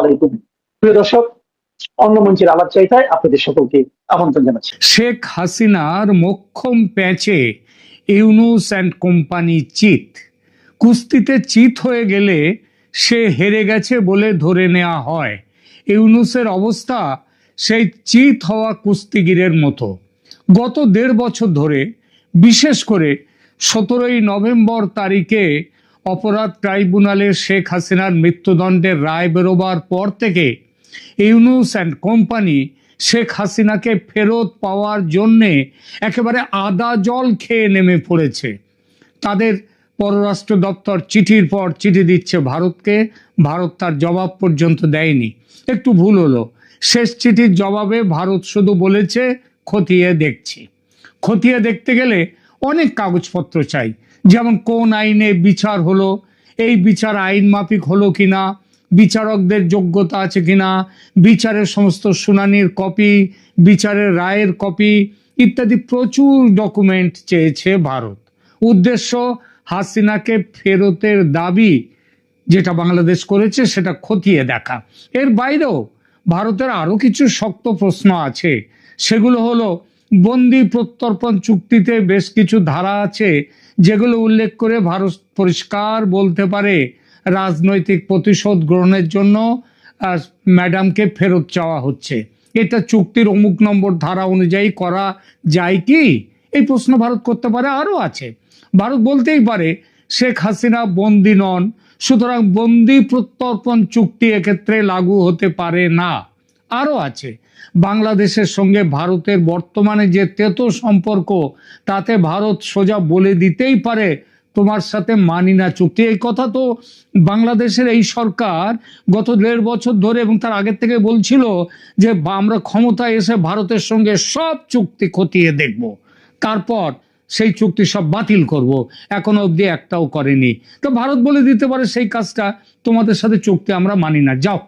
আলাইকুম। প্রিয় দর্শক আলাপ চাইতায় আপনাদের সকলকে আমন্ত্রণ জানাচ্ছি। শেখ হাসিনার মোক্ষম ইউনুস অ্যান্ড কোম্পানি চিত। কুস্তিতে চিত হয়ে গেলে সে হেরে গেছে বলে ধরে নেওয়া হয়। ইউনুসের অবস্থা সেই চিত হওয়া কুস্তিগিরের মতো। গত দেড় বছর ধরে, বিশেষ করে সতেরোই নভেম্বর তারিখে অপরাধ ট্রাইব্যুনালে শেখ হাসিনার মৃত্যুদণ্ডের রায় বেরোবার পর থেকে ইউনুস অ্যান্ড কোম্পানি শেখ হাসিনাকে ফেরত পাওয়ার জন্যে একেবারে আদা জল খেয়ে নেমে পড়েছে। তাদের পররাষ্ট্র দপ্তর চিঠির পর চিঠি দিচ্ছে ভারতকে, ভারত তার জবাব পর্যন্ত দেয়নি। একটু ভুল হলো। শেষ চিঠির জবাবে ভারত শুধু বলেছে, খতিয়ে দেখছি। খতিয়ে দেখতে গেলে অনেক কাগজপত্র চাই। যেমন কোন আইনে বিচার হলো, এই বিচার আইন মাফিক হলো কিনা, বিচারকদের যোগ্যতা আছে কিনা, বিচারের সমস্ত শুনানির কপি, বিচারের রায়ের কপি ইত্যাদি প্রচুর ডকুমেন্ট চেয়েছে ভারত। উদ্দেশ্য, হাসিনাকে ফেরতের দাবি যেটা বাংলাদেশ করেছে সেটা খতিয়ে দেখা। এর বাইরেও ভারতের আরও কিছু শক্ত প্রশ্ন আছে। সেগুলো হলো, বন্দি প্রত্যর্পণ চুক্তিতে বেশ কিছু ধারা আছে যেগুলো উল্লেখ করে ভারত পরিষ্কার বলতে পারে রাজনৈতিক প্রতিশোধ গ্রহণের জন্য ম্যাডামকে ফেরত চাওয়া হচ্ছে। এটা চুক্তির অমুক নম্বর ধারা অনুযায়ী করা যায় কি? এই প্রশ্ন ভারত করতে পারে, আরও আছে। ভারত বলতেই পারে, শেখ হাসিনা বন্দি নন, সুতরাং বন্দি প্রত্যর্পণ চুক্তি এক্ষেত্রে লাগু হতে পারে না। আরও আছে। বাংলাদেশের সঙ্গে ভারতের বর্তমানে যে তেতো সম্পর্ক, তাতে ভারত সোজা বলে দিতেই পারে, তোমার সাথে মানি না চুক্তি। এই কথা তো বাংলাদেশের এই সরকার গত দেড় বছর ধরে এবং তার আগের থেকে বলছিল যে আমরা ক্ষমতায় এসে ভারতের সঙ্গে সব চুক্তি খতিয়ে দেখব। তারপর সেই চুক্তি সব বাতিল করব। এখনও অবধি একটাও করেনি। তো ভারত বলে দিতে পারে সেই কাজটা, তোমাদের সাথে চুক্তি আমরা মানি না। যাও।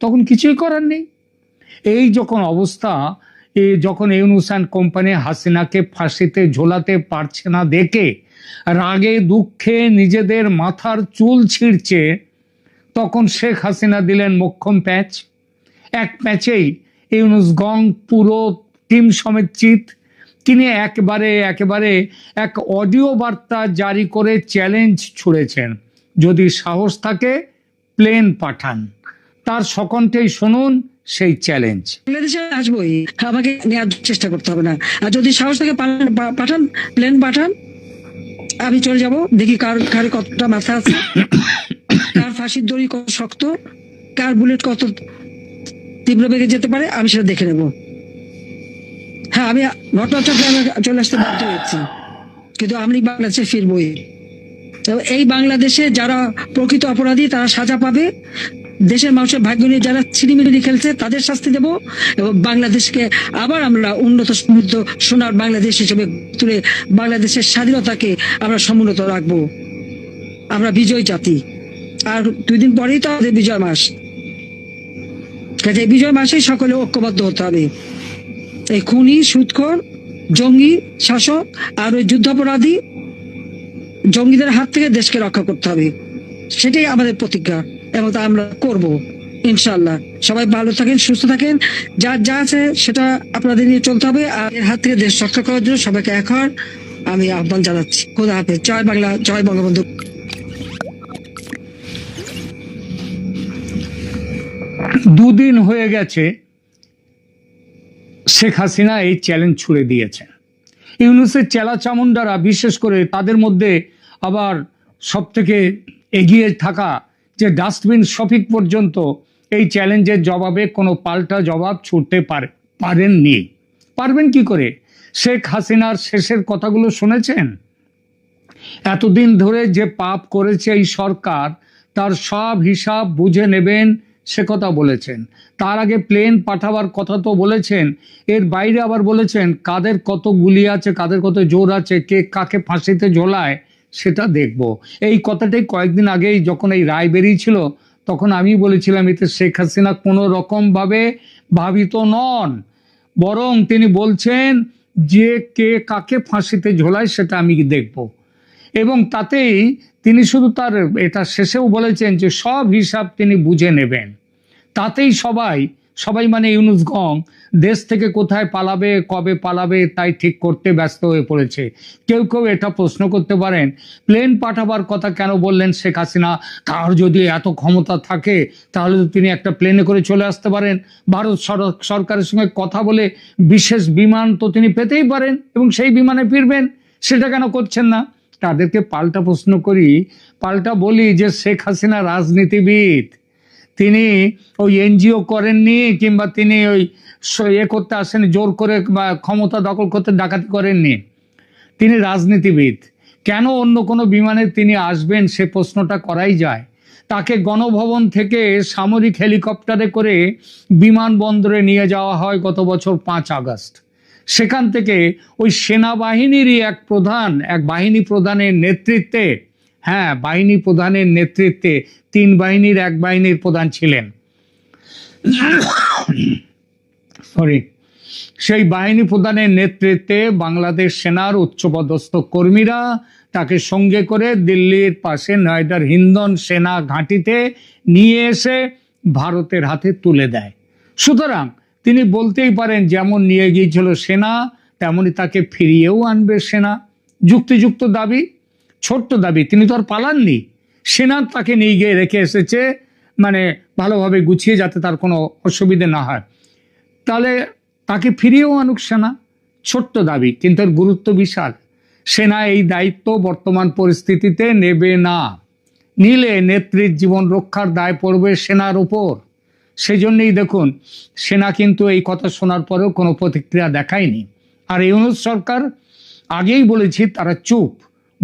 তখন কিছুই করার নেই। এই যখন অবস্থা, এ যখন ইউনুস অ্যান্ড কোম্পানি হাসিনাকে ফাঁসিতে ঝোলাতে পারছে না দেখে, রাগে, দুঃখে নিজেদের মাথার চুল ছিঁড়ছে, তখন শেখ হাসিনা দিলেন মোক্ষম প্যাচ। এক প্যাচেই ইউনুস গং পুরো টিম সমেত চিত। তিনি একবারে, একেবারে এক অডিও বার্তা জারি করে চ্যালেঞ্জ ছুড়েছেন। যদি সাহস থাকে, প্লেন পাঠান। তার সকণ্ঠেই শুনুন, সেই চ্যালেঞ্জ বাংলাদেশে আসবোই, আমাকে নেওয়ার চেষ্টা করতে হবে না। আর যদি সাহস থেকে, পাঠান প্লেন পাঠান আমি চলে যাব, দেখি কার কার কতটা মাথা আছে, কার ফাঁসির দড়ি কত শক্ত, কার বুলেট কত তীব্র বেগে যেতে পারে, আমি সেটা দেখে নেব। হ্যাঁ আমি ঘটনাচক্রে চলে আসতে বাধ্য হয়েছি, কিন্তু আমি বাংলাদেশে ফিরবই। এই বাংলাদেশে যারা প্রকৃত অপরাধী, তারা সাজা পাবে। দেশের মানুষের ভাগ্য নিয়ে যারা ছিনিমিনি খেলছে, তাদের শাস্তি দেব এবং বাংলাদেশকে আবার আমরা উন্নত সমৃদ্ধ সোনার বাংলাদেশ হিসেবে তুলে বাংলাদেশের স্বাধীনতাকে আমরা সমুন্নত রাখব। আমরা বিজয় জাতি। আর দুই দিন পরেই তো আমাদের বিজয় মাস। কাজে বিজয় মাসেই সকলে ঐক্যবদ্ধ হতে হবে। এই খুনি, সুৎখর, জঙ্গি, শাসক আর ওই যুদ্ধাপরাধী জঙ্গিদের হাত থেকে দেশকে রক্ষা করতে হবে। সেটাই আমাদের প্রতিজ্ঞা। এবং তা আমরা করব ইনশাল্লাহ সবাই ভালো থাকেন, সুস্থ থাকেন। যা যা আছে সেটা আপনাদের নিয়ে চলতে হবে। আর এর হাত থেকে দেশ রক্ষা করার জন্য সবাইকে হওয়ার আমি আহ্বান জানাচ্ছি। খোদা হাফেজ। জয় বাংলা, জয় বঙ্গবন্ধু। দুদিন হয়ে গেছে, শেখ হাসিনা এই চ্যালেঞ্জ ছুড়ে দিয়েছেন ইউনুসের চেলা চামুন্ডারা বিশেষ করে তাদের মধ্যে আবার সব থেকে এগিয়ে থাকা যে ডাস্টবিন শফিক পর্যন্ত এই চ্যালেঞ্জের জবাবে কোনো পাল্টা জবাব ছুটতে পারে, পারেননি। পারবেন কি করে? শেখ হাসিনার শেষের কথাগুলো শুনেছেন? এতদিন ধরে যে পাপ করেছে এই সরকার, তার সব হিসাব বুঝে নেবেন, সে কথা বলেছেন। তার আগে প্লেন পাঠাবার কথা তো বলেছেন, এর বাইরে আবার বলেছেন, কাদের কত গুলি আছে, কাদের কত জোর আছে, কে কাকে ফাঁসিতে ঝোলায় সেটা দেখব। এই কথাটাই কয়েকদিন আগেই যখন এই রায় বেরিয়েছিল, তখন আমি বলেছিলাম, এতে শেখ হাসিনা কোনো রকমভাবে ভাবিত নন। বরং তিনি বলছেন, যে কে কাকে ফাঁসিতে ঝোলায় সেটা আমি দেখব। এবং তাতেই তিনি শুধু তার এটা শেষেও বলেছেন যে সব হিসাব তিনি বুঝে নেবেন। তাতেই সবাই সবাই মানে ইউনুস গং, দেশ থেকে কোথায় পালাবে, কবে পালাবে, তাই ঠিক করতে ব্যস্ত হয়ে পড়েছে। কেউ কেউ এটা প্রশ্ন করতে পারেন, প্লেন পাঠাবার কথা কেন বললেন শেখ হাসিনা? তার যদি এত ক্ষমতা থাকে, তাহলে তো তিনি একটা প্লেনে করে চলে আসতে পারেন। ভারত সরকারের সঙ্গে কথা বলে বিশেষ বিমান তো তিনি পেতেই পারেন, এবং সেই বিমানে ফিরবেন, সেটা কেন করছেন না? তাদেরকে পাল্টা প্রশ্ন করি, পাল্টা বলি যে শেখ হাসিনা রাজনীতিবিদ। তিনি ওই এনজিও করেননি কিংবা তিনি ওই ইয়ে করতে আসেন, জোর করে বা ক্ষমতা দখল করতে ডাকাতি করেননি। তিনি রাজনীতিবিদ। কেন অন্য কোনো বিমানে তিনি আসবেন সে প্রশ্নটা করাই যায়। তাকে গণভবন থেকে সামরিক হেলিকপ্টারে করে বিমানবন্দরে নিয়ে যাওয়া হয় গত বছর পাঁচ আগস্ট। সেখান থেকে ওই সেনাবাহিনীরই এক প্রধান, এক বাহিনী প্রধানের নেতৃত্বে হ্যাঁ বাহিনী প্রধানের নেতৃত্বে তিন বাহিনীর এক বাহিনীর প্রধান ছিলেন। সরি সেই বাহিনী প্রধানের নেতৃত্বে বাংলাদেশ সেনার উচ্চপদস্থ কর্মীরা তাকে সঙ্গে করে দিল্লির পাশে নয়ডার হিন্দন সেনা ঘাঁটিতে নিয়ে এসে ভারতের হাতে তুলে দেয়। সুতরাং তিনি বলতেই পারেন, যেমন নিয়ে গিয়েছিল সেনা, তেমনি তাকে ফিরিয়েও আনবে সেনা। যুক্তিযুক্ত দাবি ছোট্ট দাবি, তিনি তো আর পালাননি। সেনা তাকে নিয়ে গিয়ে রেখে এসেছে মানে ভালোভাবে গুছিয়ে যাতে তার কোনো অসুবিধে না হয়। তাহলে তাকে ফিরিয়েও আনুক সেনা, ছোট্ট দাবি, কিন্তু এর গুরুত্ব বিশাল। সেনা এই দায়িত্ব বর্তমান পরিস্থিতিতে নেবে না। নিলে নেত্রীর জীবন রক্ষার দায় পড়বে সেনার উপর। সেই জন্যই দেখুন, সেনা কিন্তু এই কথা শোনার পরেও কোনো প্রতিক্রিয়া দেখায়নি। আর ইউনুস সরকার আগেই বলেছি, তারা চুপ।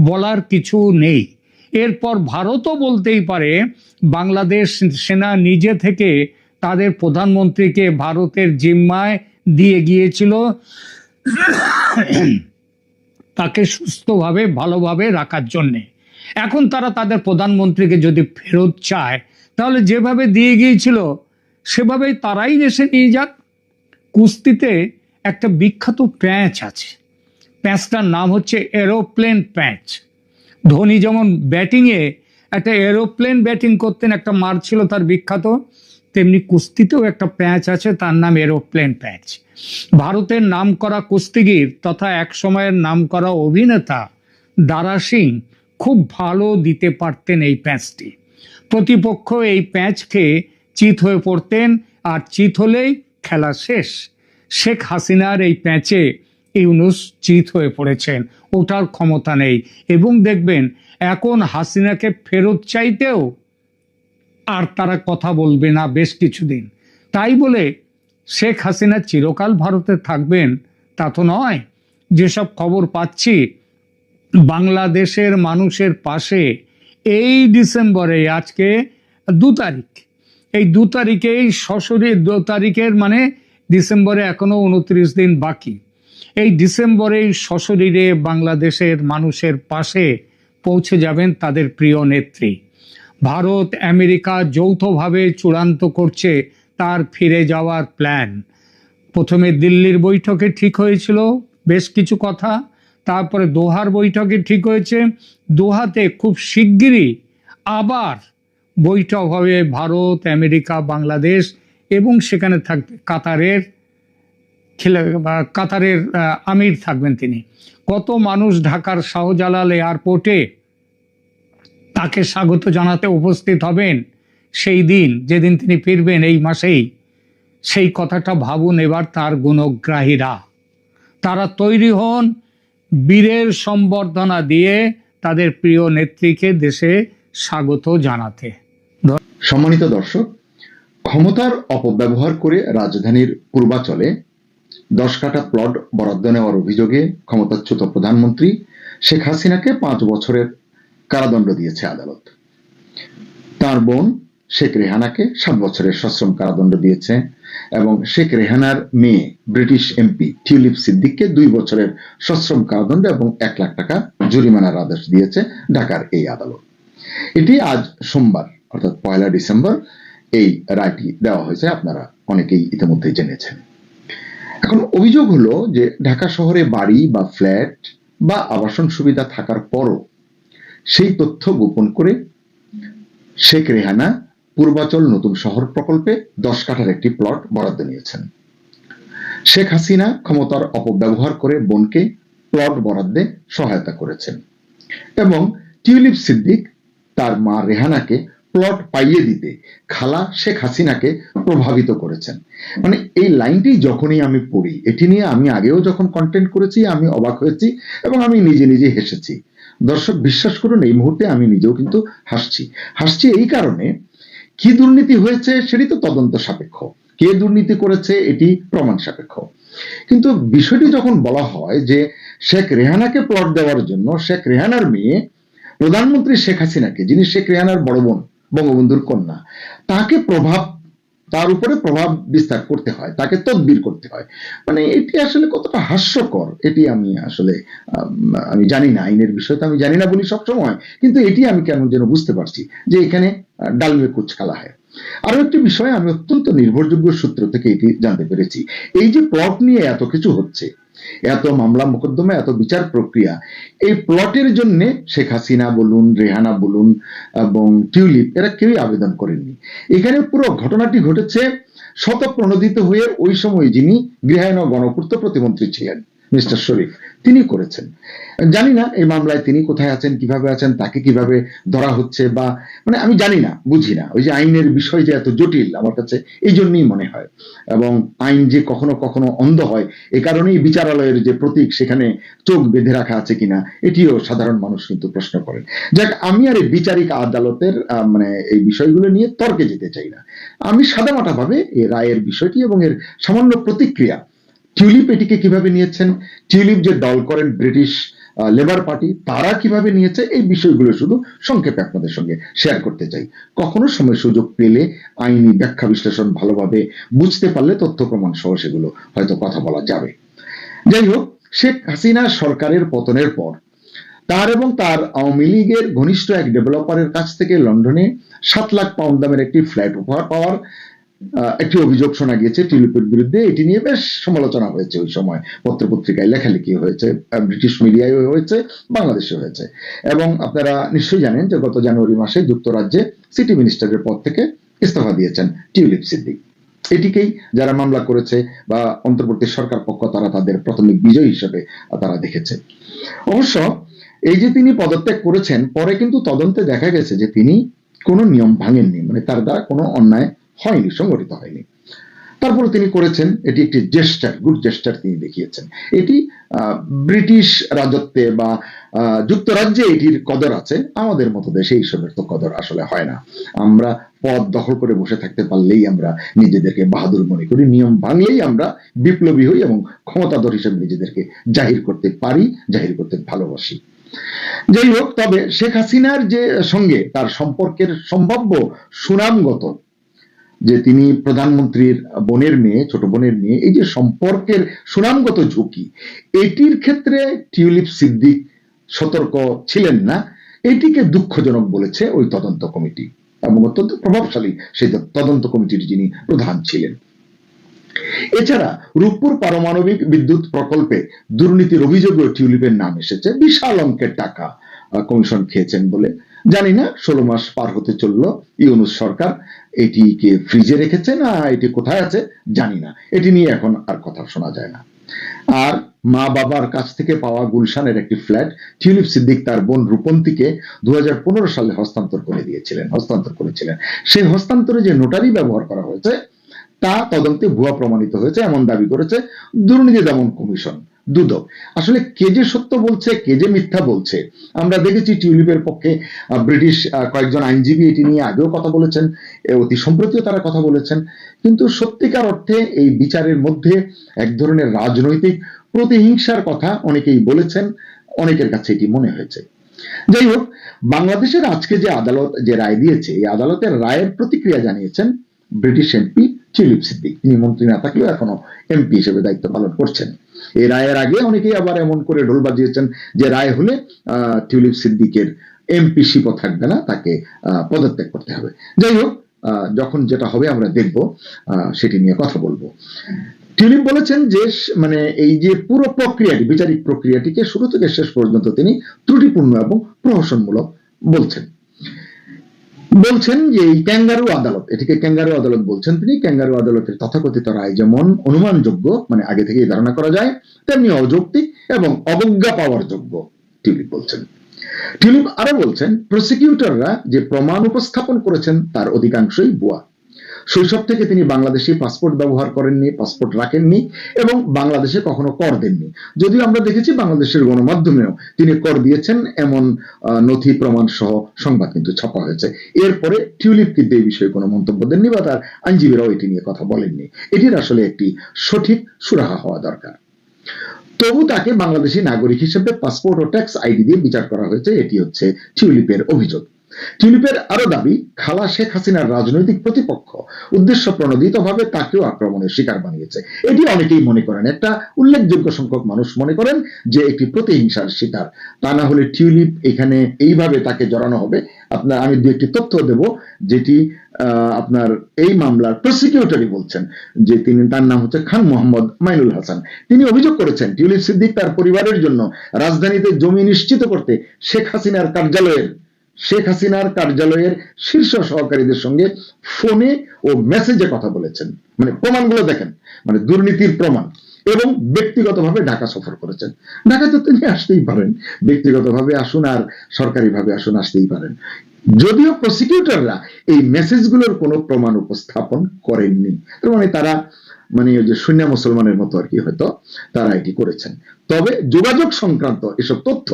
বলার কিছু নেই। এরপর ভারতও বলতেই পারে, বাংলাদেশ সেনা নিজে থেকে তাদের প্রধানমন্ত্রীকে ভারতের জিম্মায় দিয়ে গিয়েছিল। তাকে সুস্থভাবে, ভালোভাবে রাখার জন্যে। এখন তারা তাদের প্রধানমন্ত্রীকে যদি ফেরত চায়, তাহলে যেভাবে দিয়ে গিয়েছিল, সেভাবেই তারাই এসে নিয়ে যাক। কুস্তিতে একটা বিখ্যাত প্যাঁচ আছে। প্যাঁচটার নাম হচ্ছে এরোপ্লেন প্যাঁচ। ধোনি যেমন ব্যাটিংয়ে একটা এরোপ্লেন ব্যাটিং করতেন, একটা মার ছিল তার বিখ্যাত, তেমনি কুস্তিতেও একটা প্যাঁচ আছে, তার নাম এরোপ্লেন প্যাঁচ। ভারতের নাম করা কুস্তিগির তথা এক সময়ের নাম করা অভিনেতা দারা সিং খুব ভালো দিতে পারতেন এই প্যাঁচটি। প্রতিপক্ষ এই প্যাঁচ খেয়ে চিত হয়ে পড়তেন, আর চিত হলেই খেলা শেষ। শেখ হাসিনার এই প্যাঁচে ইউনুস চিত হয়ে পড়েছেন, ওটার ক্ষমতা নেই। এবং দেখবেন, এখন হাসিনাকে ফেরত চাইতেও আর তারা কথা বলবে না বেশ কিছুদিন। তাই বলে শেখ হাসিনা চিরকাল ভারতে থাকবেন, তা তো নয়। যেসব খবর পাচ্ছি, বাংলাদেশের মানুষের পাশে এই ডিসেম্বরে, আজকে দু তারিখ। এই দু তারিখেই সশরী দু তারিখের মানে ডিসেম্বরে এখনও উনত্রিশ দিন বাকি। এই ডিসেম্বরেই সশরীরে বাংলাদেশের মানুষের পাশে পৌঁছে যাবেন তাদের প্রিয় নেত্রী। ভারত আমেরিকা যৌথভাবে চূড়ান্ত করছে তার ফিরে যাওয়ার প্ল্যান। প্রথমে দিল্লির বৈঠকে ঠিক হয়েছিল বেশ কিছু কথা, তারপরে দোহার বৈঠকে ঠিক হয়েছে। দোহাতে খুব শিগগিরই আবার বৈঠক হবে ভারত, আমেরিকা, বাংলাদেশ এবং সেখানে থাকবে কাতারের কাতারের আমির থাকবেন তিনি। কত মানুষ ঢাকার শাহজালাল এয়ারপোর্টে তাকে স্বাগত জানাতে উপস্থিত হবেন সেই দিন, যেদিন তিনি ফিরবেন এই মাসেই, সেই কথাটা ভাবুন এবার তার গুণগ্রাহীরা। তারা তৈরি হন বীরের সম্বর্ধনা দিয়ে তাদের প্রিয় নেত্রীকে দেশে স্বাগত জানাতে। সম্মানিত দর্শক, ক্ষমতার অপব্যবহার করে রাজধানীর পূর্বাচলে দশ কাটা প্লট বরাদ্দ নেওয়ার অভিযোগে ক্ষমতাচ্যুত প্রধানমন্ত্রী শেখ হাসিনাকে পাঁচ বছরের কারাদণ্ড দিয়েছে আদালত। তার বোন শেখ রেহানাকে সাত বছরের সশ্রম কারাদণ্ড দিয়েছে এবং শেখ রেহানার মেয়ে ব্রিটিশ এমপি টিউলিপ সিদ্দিককে দুই বছরের সশ্রম কারাদণ্ড এবং এক লাখ টাকা জরিমানার আদেশ দিয়েছে ঢাকার এই আদালত। এটি আজ সোমবার, অর্থাৎ পয়লা ডিসেম্বর, এই রায়টি দেওয়া হয়েছে। আপনারা অনেকেই ইতিমধ্যে জেনেছেন। এখন অভিযোগ হলো যে ঢাকা শহরে বাড়ি বা ফ্ল্যাট বা আবাসন সুবিধা থাকার পরও সেই তথ্য গোপন করে শেখ রেহানা পূর্বাচল নতুন শহর প্রকল্পে দশ কাঠার একটি প্লট বরাদ্দ নিয়েছেন। শেখ হাসিনা ক্ষমতার অপব্যবহার করে বোনকে প্লট বরাদ্দে সহায়তা করেছেন এবং টিউলিপ সিদ্দিক তার মা রেহানাকে প্লট পাইয়ে দিতে খালা শেখ হাসিনাকে প্রভাবিত করেছেন। মানে এই লাইনটি যখনই আমি পড়ি, এটি নিয়ে আমি আগেও যখন কন্টেন্ট করেছি, আমি অবাক হয়েছি এবং আমি নিজে নিজে হেসেছি। দর্শক, বিশ্বাস করুন, এই মুহূর্তে আমি নিজেও কিন্তু হাসছি। হাসছি এই কারণে, কি দুর্নীতি হয়েছে সেটি তো তদন্ত সাপেক্ষ। কে দুর্নীতি করেছে এটি প্রমাণ সাপেক্ষ। কিন্তু বিষয়টি যখন বলা হয় যে শেখ রেহানাকে প্লট দেওয়ার জন্য, শেখ রেহানার মেয়ে প্রধানমন্ত্রী শেখ হাসিনাকে, যিনি শেখ রেহানার বড় বোন বঙ্গবন্ধুর কন্যা। তাকে প্রভাব তার উপরে প্রভাব বিস্তার করতে হয় তাকে তদবির করতে হয়। মানে এটি আসলে কতটা হাস্যকর এটি আমি আসলে আম, জানি না আইনের বিষয় তো আমি জানি না বলি সবসময় কিন্তু এটি আমি কেমন যেন বুঝতে পারছি যে এখানে ডালমে কুচ খেলা হয়। আরও একটি বিষয় আমি অত্যন্ত নির্ভরযোগ্য সূত্র থেকে এটি জানতে পেরেছি। এই যে প্লট নিয়ে এত কিছু হচ্ছে এত মামলা মোকদ্দমা, এত বিচার প্রক্রিয়া। এই প্লটের জন্য শেখ হাসিনা বলুন, রেহানা বলুন, এবং টিউলিপ, এরা কেউই আবেদন করেননি। এখানে পুরো ঘটনাটি ঘটেছে শত প্রণোদিত হয়ে ওই সময় যিনি গৃহায়ন গণপূর্ত প্রতিমন্ত্রী ছিলেন, মিস্টার শরীফ। তিনি করেছেন। জানি না এই মামলায় তিনি কোথায় আছেন, কীভাবে আছেন, তাকে কীভাবে ধরা হচ্ছে বা মানে আমি জানি না, বুঝি না। ওই যে আইনের বিষয় যে এত জটিল, আমার কাছে এই জন্যই মনে হয়। এবং আইন যে কখনো কখনো অন্ধ হয়, এ কারণেই বিচারালয়ের যে প্রতীক, সেখানে চোখ বেঁধে রাখা আছে কিনা, এটিও সাধারণ মানুষ কিন্তু প্রশ্ন করেন। যাক, আমি আর এই বিচারিক আদালতের মানে এই বিষয়গুলো নিয়ে তর্কে যেতে চাই না। আমি সাদামাটা ভাবে এই রায়ের বিষয়টি এবং এর সামান্য প্রতিক্রিয়া টিউলিপ এটিকে কীভাবে নিয়েছেন? টিউলিপ যে দল করেন ব্রিটিশ লেবার পার্টি, তারা কীভাবে নিয়েছে? এই বিষয়গুলো শুধু সংক্ষেপে আপনাদের সঙ্গে শেয়ার করতে চাই। কখনো সময় সুযোগ পেলে আইনি ব্যাখ্যা বিশ্লেষণ ভালোভাবে বুঝতে পারলে তথ্য প্রমাণ সহ সেগুলো হয়তো কথা বলা যাবে। যাই হোক, শেখ হাসিনা সরকারের পতনের পর, তার এবং তার আওয়ামী লীগের ঘনিষ্ঠ এক ডেভেলপারের কাছ থেকে লন্ডনে সাত লাখ পাউন্ড দামের একটি ফ্ল্যাট উপহার পাওয়ার একটি অভিযোগ শোনা গিয়েছে টিউলিপের বিরুদ্ধে। এটি নিয়ে বেশ সমালোচনা হয়েছে ওই সময়। পত্রপত্রিকায় লেখালেখি হয়েছে ব্রিটিশ মিডিয়ায় হয়েছে বাংলাদেশে হয়েছে। এবং আপনারা নিশ্চয়ই জানেন যে গত জানুয়ারি মাসে যুক্তরাজ্যে সিটি মিনিস্টারের পদ থেকে ইস্তফা দিয়েছেন টিউলিপ সিদ্দিক। এটিকেই যারা মামলা করেছে বা অন্তর্বর্তী সরকার পক্ষ, তারা তাদের প্রাথমিক বিজয় হিসেবে তারা দেখেছে। অবশ্য এই যে তিনি পদত্যাগ করেছেন, পরে কিন্তু তদন্তে দেখা গেছে যে তিনি কোনো নিয়ম ভাঙেননি। মানে তার দ্বারা কোনো অন্যায় হয়নি সংগঠিত হয়নি। তারপরে তিনি করেছেন, এটি একটি জেস্টার গুড জেস্টার তিনি দেখিয়েছেন। এটি ব্রিটিশ রাজত্বে বা যুক্তরাজ্যে এটির কদর আছে। আমাদের মতো দেশে এইসবের তো কদর আসলে হয় না। আমরা পদ দখল করে বসে থাকতে পারলেই আমরা নিজেদেরকে বাহাদুর মনে করি। নিয়ম ভাঙলেই আমরা বিপ্লবী হই এবং ক্ষমতাধর হিসেবে নিজেদেরকে জাহির করতে পারি, জাহির করতে ভালোবাসি। যাই হোক, তবে শেখ হাসিনার যে সঙ্গে তার সম্পর্কের সম্ভাব্য সুনামগত যে তিনি প্রধানমন্ত্রীর বোনের মেয়ে, ছোট বোনের মেয়ে, এই যে সম্পর্কের সুনামগত ঝুঁকি, এটির ক্ষেত্রে টিউলিপ সিদ্দিক সতর্ক ছিলেন না। এটিকে দুঃখজনক বলেছে ওই তদন্ত কমিটি এবং অত্যন্ত প্রভাবশালী সেই তদন্ত কমিটির যিনি প্রধান ছিলেন। এছাড়া রূপপুর পারমাণবিক বিদ্যুৎ প্রকল্পে দুর্নীতির অভিযোগে টিউলিপের নাম এসেছে। বিশাল অঙ্কের টাকা কমিশন খেয়েছেন বলে। জানি না ষোলো মাস পার হতে চলল, ইউনুস সরকার এটিকে ফ্রিজে রেখেছে না এটি কোথায় আছে জানি না এটি নিয়ে এখন আর কথা শোনা যায় না। আর মা বাবার কাছ থেকে পাওয়া গুলশানের একটি ফ্ল্যাট টিউলিপ সিদ্দিক তার বোন রূপন্তীকে দু হাজার পনেরো সালে হস্তান্তর করে দিয়েছিলেন, হস্তান্তর করেছিলেন। সেই হস্তান্তরে যে নোটারি ব্যবহার করা হয়েছে, তা তদন্তে ভুয়া প্রমাণিত হয়েছে, এমন দাবি করেছে দুর্নীতি দমন কমিশন। দুদক। আসলে কে যে সত্য বলছে, কে যে মিথ্যা বলছে, আমরা দেখেছি টিউলিপের পক্ষে ব্রিটিশ কয়েকজন আইনজীবী এটি নিয়ে আগেও কথা বলেছেন অতি সম্প্রতিও তারা কথা বলেছেন। কিন্তু সত্যিকার অর্থে এই বিচারের মধ্যে এক ধরনের রাজনৈতিক প্রতিহিংসার কথা অনেকেই বলেছেন, অনেকের কাছে এটি মনে হয়েছে। যাই হোক, বাংলাদেশের আজকে যে আদালত, যে রায় দিয়েছে, এই আদালতের রায়ের প্রতিক্রিয়া জানিয়েছেন ব্রিটিশ এমপি টিউলিপ সিদ্দিক তিনি মন্ত্রী না থাকলেও এখনও এমপি হিসেবে দায়িত্ব পালন করছেন। এই রায়ের আগে অনেকেই আবার এমন করে ঢোল বাজিয়েছেন যে রায় হলে টিউলিপ সিদ্দিকের এমপি শিপও থাকবে না, তাকে পদত্যাগ করতে হবে। যাই হোক যখন যেটা হবে আমরা দেখব সেটি নিয়ে কথা বলব। টিউলিপ বলেছেন যে মানে এই যে পুরো প্রক্রিয়াটি, বিচারিক প্রক্রিয়াটিকে শুরু থেকে শেষ পর্যন্ত তিনি ত্রুটিপূর্ণ এবং প্রহসনমূলক বলছেন। বলছেন যে এই ক্যাঙ্গারু আদালত, এটিকে ক্যাঙ্গারু আদালত বলছেন তিনি। ক্যাঙ্গারু আদালতের তথাকথিত রায় যেমন অনুমানযোগ্য মানে আগে থেকেই ধারণা করা যায়, তেমনি অযৌক্তিক এবং অবজ্ঞা পাওয়ার যোগ্য টিউলিপ বলছেন। টিউলিপ আরও বলছেন, প্রসিকিউটররা যে প্রমাণ উপস্থাপন করেছেন তার অধিকাংশই ভুয়া। শৈশব থেকে তিনি বাংলাদেশে পাসপোর্ট ব্যবহার করেননি পাসপোর্ট রাখেননি এবং বাংলাদেশে কখনো কর দেননি। যদিও আমরা দেখেছি বাংলাদেশের গণমাধ্যমেও তিনি কর দিয়েছেন, এমন নথি প্রমাণ সহ সংবাদ কিন্তু ছাপা হয়েছে। এরপরে টিউলিপ কিন্তু এই বিষয়ে কোনো মন্তব্য দেননি বা তার আইনজীবীরাও এটি নিয়ে কথা বলেননি। এটির আসলে একটি সঠিক সুরাহা হওয়া দরকার। তবু তাকে বাংলাদেশি নাগরিক হিসেবে পাসপোর্ট ও ট্যাক্স আইডি দিয়ে বিচার করা হয়েছে, এটি হচ্ছে টিউলিপের অভিযোগ। টিউলিপের আরও দাবি, খালা শেখ হাসিনার রাজনৈতিক প্রতিপক্ষ উদ্দেশ্য প্রণোদিতভাবে তাকেও আক্রমণের শিকার বানিয়েছে। এটি অনেকেই মনে করেন, একটা উল্লেখযোগ্য সংখ্যক মানুষ মনে করেন যে একটি প্রতিহিংসার শিকার। তা না হলে টিউলিপ এখানে এইভাবে তাকে জড়ানো হবে। আপনার, আমি দু একটি তথ্য দেব, যেটি আপনার এই মামলার প্রসিকিউটরই বলছেন, যে তিনি, তার নাম হচ্ছে খান মোহাম্মদ মাইনুল হাসান। তিনি অভিযোগ করেছেন, টিউলিপ সিদ্দিক তার পরিবারের জন্য রাজধানীতে জমি নিশ্চিত করতে শেখ হাসিনার কার্যালয়ের শেখ হাসিনার কার্যালয়ের শীর্ষ সহকারীদের সঙ্গে ফোনে ও মেসেজে কথা বলেছেন। মানে প্রমাণগুলো দেখেন মানে দুর্নীতির প্রমাণ এবং ব্যক্তিগতভাবে ঢাকা সফর করেছেন। ঢাকা তো তিনি আসতেই পারেন, ব্যক্তিগতভাবে আসুন আর সরকারিভাবে আসুন, আসতেই পারেন। যদিও প্রসিকিউটররা এই মেসেজগুলোর কোনো প্রমাণ উপস্থাপন করেননি। তার মানে তারা মানে ওই যে শূন্য মুসলমানের মতো আর কি হয়তো তারা এটি করেছেন। তবে যোগাযোগ সংক্রান্ত এসব তথ্য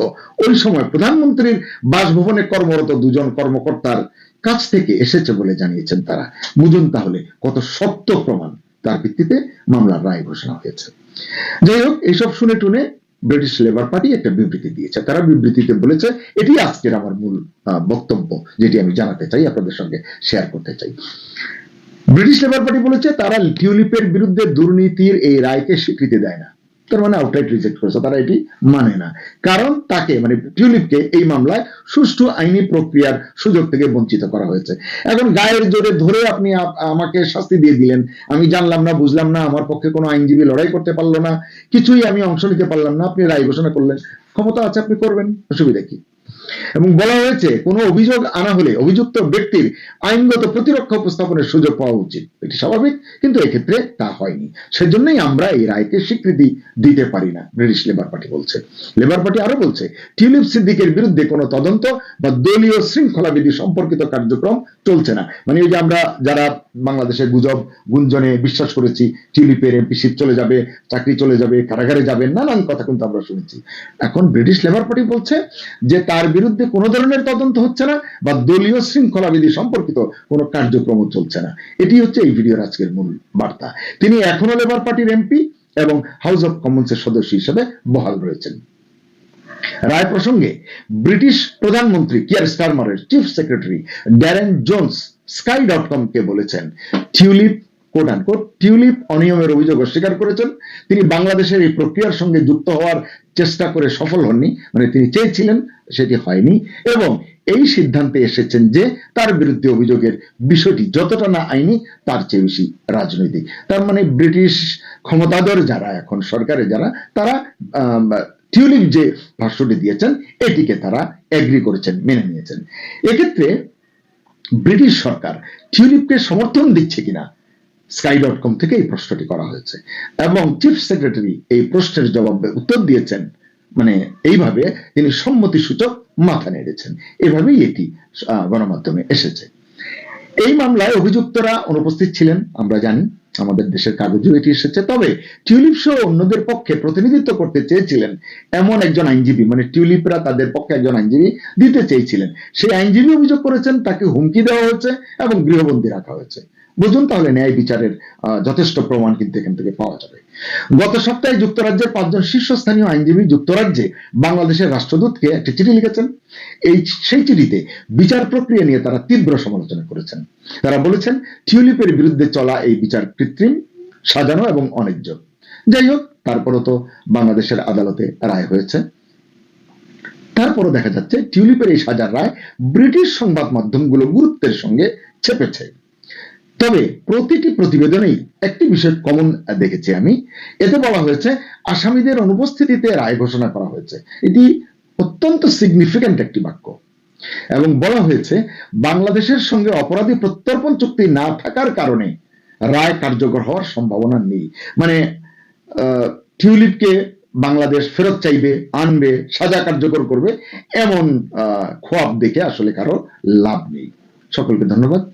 ওই সময় প্রধানমন্ত্রীর বাসভবনে কর্মরত দুজন কর্মকর্তার কাছ থেকে এসেছে বলে জানিয়েছেন তারা। বুঝুন তাহলে কত সত্য প্রমাণ তার ভিত্তিতে মামলার রায় ঘোষণা হয়েছে। যাই হোক এইসব শুনে টুনে ব্রিটিশ লেবার পার্টি একটা বিবৃতি দিয়েছে। তারা বিবৃতিতে বলেছে, এটি আজকের আমার মূল বক্তব্য, যেটি আমি জানাতে চাই, আপনাদের সঙ্গে শেয়ার করতে চাই। ব্রিটিশ লেবার পার্টি বলেছে তারা টিউলিপের বিরুদ্ধে দুর্নীতির এই রায়কে স্বীকৃতি দেয় না। তার মানে আউটরাইট রিজেক্ট করেছে, তারা এটি মানে না। কারণ তাকে মানে টিউলিপকে এই মামলায় সুষ্ঠু আইনি প্রক্রিয়ার সুযোগ থেকে বঞ্চিত করা হয়েছে। এখন গায়ের জোরে ধরে আপনি আমাকে শাস্তি দিয়ে দিলেন। আমি জানলাম না, বুঝলাম না, আমার পক্ষে কোনো আইনজীবী লড়াই করতে পারল না। কিছুই আমি অংশ নিতে পারলাম না, আপনি রায় ঘোষণা করলেন। ক্ষমতা আছে, আপনি করবেন। অসুবিধা কি? এবং বলা হয়েছে, কোনো অভিযোগ আনা হলে অভিযুক্ত ব্যক্তির আইনগত প্রতিরক্ষা উপস্থাপনের সুযোগ পাওয়া উচিত। এটি স্বাভাবিক, কিন্তু এক্ষেত্রে তা হয়নি। সেজন্যই আমরা এই রায়কে স্বীকৃতি দিতে পারি না, ব্রিটিশ লেবার পার্টি বলছে। লেবার পার্টি আরও বলছে টিউলিপ সিদ্দিকের বিরুদ্ধে কোনো তদন্ত বা দলীয় শৃঙ্খলা বিধি সম্পর্কিত কার্যক্রম চলছে না। মানে ওই যে আমরা যারা বাংলাদেশে গুজব, গুঞ্জনে বিশ্বাস করেছি টিউলিপের এমপিশিপ চলে যাবে, চাকরি চলে যাবে, কারাগারে যাবে, নানান কথা কিন্তু আমরা শুনেছি। এখন ব্রিটিশ লেবার পার্টি বলছে যে তার বিরুদ্ধে কোনো ধরনের তদন্ত হচ্ছে না বা দলীয় শৃঙ্খলা বিধি সম্পর্কিত কোনো কার্যক্রম চলছে না। এটি হচ্ছে এই ভিডিওর আজকের মূল বার্তা। তিনি এখনও লেবার পার্টির এমপি এবং হাউস অফ কমন্সের সদস্য হিসেবে বহাল রয়েছেন। রায় প্রসঙ্গে ব্রিটিশ প্রধানমন্ত্রী Keir স্টারমারের chief secretary Darren Jones Sky dot com কে বলেছেন টিউলিপ কোট আনকোট টিউলিপ অনিয়মের অভিযোগ অস্বীকার করেছেন। তিনি বাংলাদেশের এই প্রক্রিয়ার সঙ্গে যুক্ত হওয়ার চেষ্টা করে সফল হননি মানে তিনি চেয়েছিলেন, সেটি হয়নি। এবং এই সিদ্ধান্তে এসেছেন যে তার বিরুদ্ধে অভিযোগের বিষয়টি যতটা না আইনি, তার চেয়ে বেশি রাজনৈতিক। তার মানে ব্রিটিশ ক্ষমতাধর যারা, এখন সরকারে যারা, তারা টিউলিপ যে ভাষ্যটি দিয়েছেন, এটিকে তারা এগ্রি করেছেন, মেনে নিয়েছেন। এক্ষেত্রে ব্রিটিশ সরকার টিউলিপকে সমর্থন দিচ্ছে কিনা স্কাই ডট কম থেকে এই প্রশ্নটি করা হয়েছে। এবং চিফ সেক্রেটারি এই প্রশ্নের জবাবে উত্তর দিয়েছেন মানে এইভাবে তিনি সম্মতি সূচক মাথা নেড়েছেন। এভাবেই এটি গণমাধ্যমে এসেছে। এই মামলায় অভিযুক্তরা অনুপস্থিত ছিলেন, আমরা জানি, আমাদের দেশের কাগজেও এটি এসেছে। তবে টিউলিপ সহ অন্যদের পক্ষে প্রতিনিধিত্ব করতে চেয়েছিলেন এমন একজন আইনজীবী মানে টিউলিপরা তাদের পক্ষে একজন আইনজীবী দিতে চেয়েছিলেন। সেই আইনজীবী অভিযোগ করেছেন, তাকে হুমকি দেওয়া হয়েছে এবং গৃহবন্দী রাখা হয়েছে। বুঝুন তাহলে ন্যায় বিচারের যথেষ্ট প্রমাণ কিন্তু এখান থেকে পাওয়া যাবে। গত সপ্তাহে যুক্তরাজ্যের পাঁচজন শীর্ষস্থানীয় আইনজীবী যুক্তরাজ্যে বাংলাদেশের রাষ্ট্রদূতকে একটি চিঠি লিখেছেন। এই সেই চিঠিতে বিচার প্রক্রিয়া নিয়ে তারা তীব্র সমালোচনা করেছেন। তারা বলেছেন, টিউলিপের বিরুদ্ধে চলা এই বিচার কৃত্রিম, সাজানো এবং অন্যায্য। যাই হোক, তারপরও তো বাংলাদেশের আদালতে রায় হয়েছে। তারপরও দেখা যাচ্ছে, টিউলিপের এই সাজার রায় ব্রিটিশ সংবাদ মাধ্যমগুলো গুরুত্বের সঙ্গে চেপেছে তবে প্রতিটি প্রতিবেদনেই একটি বিষয় কমন দেখেছি আমি। এতে বলা হয়েছে, আসামিদের অনুপস্থিতিতে রায় ঘোষণা করা হয়েছে। এটি অত্যন্ত সিগনিফিক্যান্ট একটি বাক্য। এবং বলা হয়েছে, বাংলাদেশের সঙ্গে অপরাধী প্রত্যর্পণ চুক্তি না থাকার কারণে রায় কার্যকর হওয়ার সম্ভাবনা নেই। মানে টিউলিপকে বাংলাদেশ ফেরত চাইবে, আনবে, সাজা কার্যকর করবে, এমন খোয়াব দেখে আসলে কারও লাভ নেই। সকলকে ধন্যবাদ।